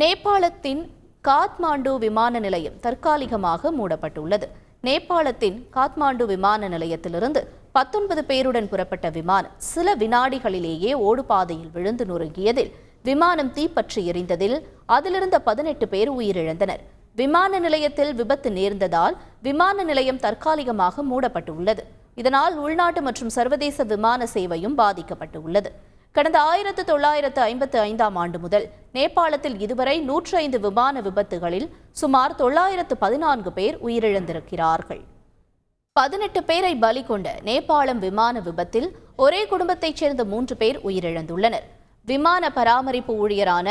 நேபாளத்தின் காத்மாண்டு விமான நிலையம் தற்காலிகமாக மூடப்பட்டுள்ளது. நேபாளத்தின் காத்மாண்டு விமான நிலையத்திலிருந்து பத்தொன்பது பேருடன் புறப்பட்ட விமானம் சில வினாடிகளிலேயே ஓடுபாதையில் விழுந்து நொறுங்கியதில் விமானம் தீப்பற்றி எரிந்ததில் அதிலிருந்த பதினெட்டு பேர் உயிரிழந்தனர். விமான நிலையத்தில் விபத்து நேர்ந்ததால் விமான நிலையம் தற்காலிகமாக மூடப்பட்டுள்ளது. இதனால் உள்நாட்டு மற்றும் சர்வதேச விமான சேவையும் பாதிக்கப்பட்டுள்ளது. கடந்த ஆயிரத்து தொள்ளாயிரத்து ஐம்பத்து ஐந்தாம் ஆண்டு முதல் நேபாளத்தில் இதுவரை நூற்றி ஐந்து விமான விபத்துகளில் சுமார் தொள்ளாயிரத்து பதினான்கு பேர் உயிரிழந்திருக்கிறார்கள். பதினெட்டு பேரை பலி கொண்ட நேபாளம் விமான விபத்தில் ஒரே குடும்பத்தைச் சேர்ந்த மூன்று பேர் உயிரிழந்துள்ளனர். விமான பராமரிப்பு ஊழியரான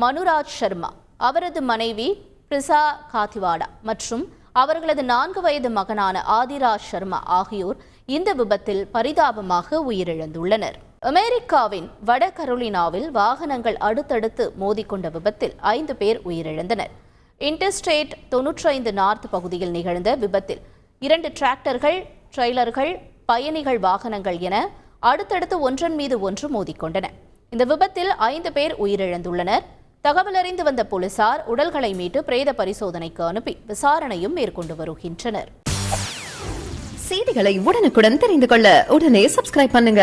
மனுராஜ் சர்மா அவரது மனைவி பிரிசா காத்திவாடா மற்றும் அவர்களது நான்கு வயது மகனான ஆதிராஜ் சர்மா ஆகியோர் இந்த விபத்தில் பரிதாபமாக உயிரிழந்துள்ளனர். அமெரிக்காவின் வட கரோலினாவில் வாகனங்கள் அடுத்தடுத்து மோதிக்கொண்ட விபத்தில் ஐந்து பேர் உயிரிழந்தனர். இன்டர்ஸ்டேட் தொன்னூற்றி ஐந்து நார்த் பகுதியில் நிகழ்ந்த விபத்தில் இரண்டு டிராக்டர்கள் ட்ரெய்லர்கள் பயணிகள் வாகனங்கள் என அடுத்தடுத்து ஒன்றன் மீது ஒன்று மோதிக்கொண்டன. இந்த விபத்தில் ஐந்து பேர் உயிரிழந்துள்ளனர். தகவல் அறிந்து வந்த போலீசார் உடல்களை மீட்டு பிரேத பரிசோதனைக்கு அனுப்பி விசாரணையும் மேற்கொண்டு வருகின்றனர். செய்திகளை உடனுக்குடன் தெரிந்து கொள்ள உடனே சப்ஸ்கிரைப் பண்ணுங்க.